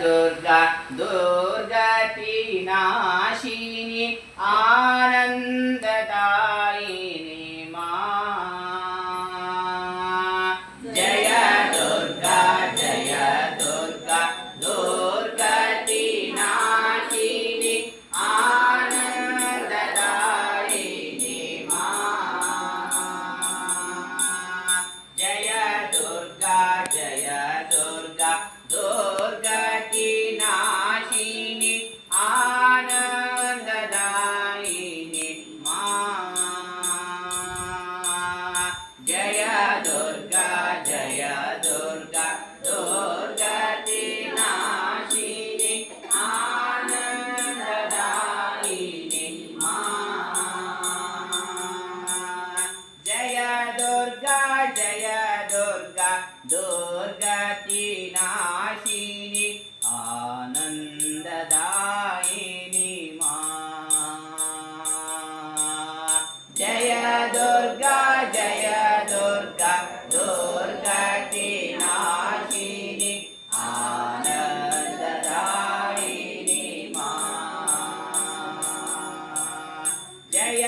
దుర్గా దుర్గా దుర్గతి నాశిని ఆనందదాయిని మా. జయ దుర్గా జయ దుర్గా దుర్గతి నాశిని ఆనందదాయిని మా. జయ